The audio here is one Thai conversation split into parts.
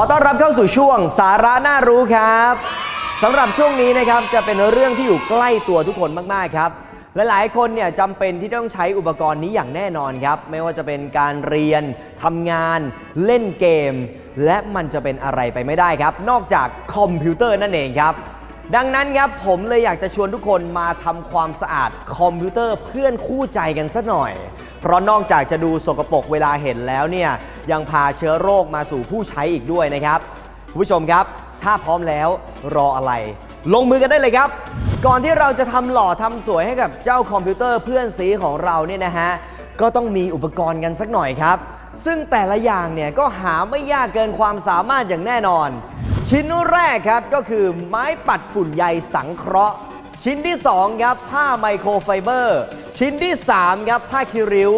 อต้อนรับเข้าสู่ช่วงสาระน่ารู้ครับสำหรับช่วงนี้นะครับจะเป็นเรื่องที่อยู่ใกล้ตัวทุกคนมากๆครับและหลายคนเนี่ยจำเป็นที่ต้องใช้อุปกรณ์นี้อย่างแน่นอนครับ ไม่ว่าจะเป็นการเรียนทำงาน เล่นเกม และมันจะเป็นอะไรไปไม่ได้ครับ นอกจากคอมพิวเตอร์นั่นเองครับ ดังนั้นครับผมเลยอยากจะชวนทุกคนมาทำความสะอาดคอมพิวเตอร์เพื่อนคู่ใจกันสักหน่อย เพราะนอกจากจะดูสกปรกเวลาเห็นแล้วเนี่ยยังพาเชื้อโรคมาสู่ผู้ใช้อีกด้วยนะครับคุณผู้ชมครับ ถ้าพร้อมแล้วรออะไร ลงมือกันได้เลยครับ ก่อนที่เราจะทำหล่อทำสวยให้กับเจ้าคอมพิวเตอร์เพื่อนซีของเราเนี่ยนะฮะก็ต้องมีอุปกรณ์กันสักหน่อยครับ ซึ่งแต่ละอย่างเนี่ยก็หาไม่ยากเกินความสามารถอย่างแน่นอน ชิ้นแรกครับก็คือไม้ปัดฝุ่นใยสังเคราะห์ ชิ้นที่ 2 ครับ ผ้าไมโครไฟเบอร์ ชิ้นที่ 3 ครับ ผ้าคิริ้ว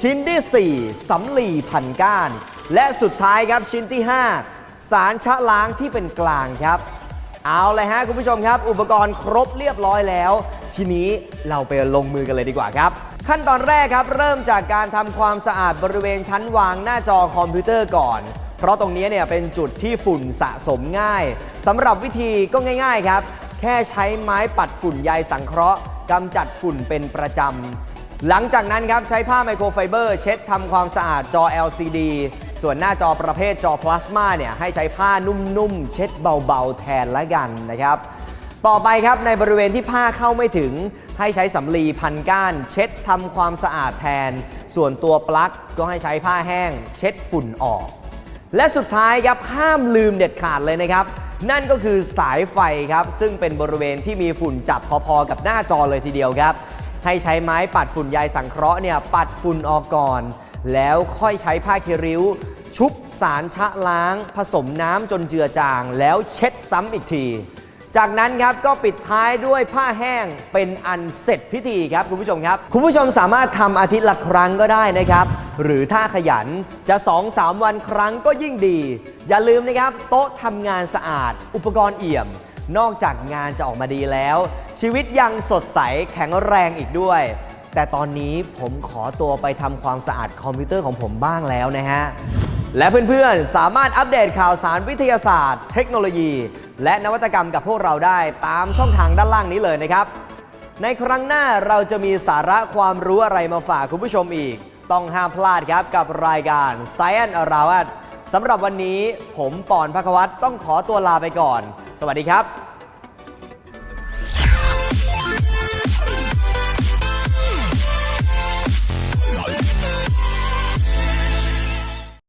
ชิ้นที่ 4 สำลีพันก้าน และสุดท้ายครับชิ้นที่ 5 สารชะล้างที่เป็นกลางครับ เอาเลยฮะคุณผู้ชมครับ อุปกรณ์ครบเรียบร้อยแล้ว ทีนี้เราไปลงมือกันเลยดีกว่าครับ ขั้นตอนแรกครับเริ่มจากการทำความสะอาดบริเวณชั้นวางหน้าจอคอมพิวเตอร์ก่อน เพราะตรงนี้เนี่ยเป็นจุดที่ฝุ่นสะสมง่ายสำหรับวิธีก็ง่าย ๆครับ แค่ใช้ไม้ปัดฝุ่นใยสังเคราะห์กำจัดฝุ่นเป็นประจำหลังจากนั้นครับใช้ผ้าไมโครไฟเบอร์เช็ดทำความสะอาดจอ LCD ส่วนหน้าจอประเภทจอพลาสมาเนี่ยให้ใช้ผ้านุ่มๆ เช็ดเบาๆ แทนละกันนะครับ ต่อไปครับในบริเวณที่ผ้าเข้าไม่ถึง ให้ใช้สำลีพันก้าน เช็ดทำความสะอาดแทน ส่วนตัวปลั๊กก็ให้ใช้ผ้าแห้ง เช็ดฝุ่นออก และสุดท้ายครับห้ามลืมเด็ดขาดเลยนะครับ นั่นก็คือสายไฟครับ ซึ่งเป็นบริเวณที่มีฝุ่นจับพอๆ กับหน้าจอเลยทีเดียวครับ ให้ใช้ไม้ปัดฝุ่นใยสังเคราะห์เนี่ยปัดฝุ่นออกก่อน แล้วค่อยใช้ผ้าคีริ้ว ชุบสารชะล้าง ผสมน้ำจนเจือจาง แล้วเช็ดซ้ำอีกที จากนั้นครับก็ปิดท้ายด้วยผ้าแห้งเป็นอันเสร็จพิธีครับคุณผู้ชมครับ คุณผู้ชมสามารถทำอาทิตย์ละครั้งก็ได้นะครับ หรือถ้าขยันจะ 2-3 วันครั้งก็ยิ่งดี อย่าลืมนะครับ โต๊ะทำงานสะอาด อุปกรณ์เอี่ยม นอกจากงานจะออกมาดีแล้ว ชีวิตยังสดใสแข็งแรงอีกด้วย แต่ตอนนี้ผมขอตัวไปทำความสะอาดคอมพิวเตอร์ของผมบ้างแล้วนะฮะ และเพื่อนๆ สามารถอัปเดตข่าวสารวิทยาศาสตร์ เทคโนโลยี และนวัตกรรมกับพวกเราได้ตามช่องทางด้านล่างนี้เลยนะครับ ในครั้งหน้าเราจะมีสาระความรู้อะไรมาฝากคุณผู้ชมอีก ต้องห้ามพลาดครับกับรายการ Science Around สำหรับวันนี้ผมปอนพักวัตต้องขอตัวลาไปก่อน สวัสดีครับ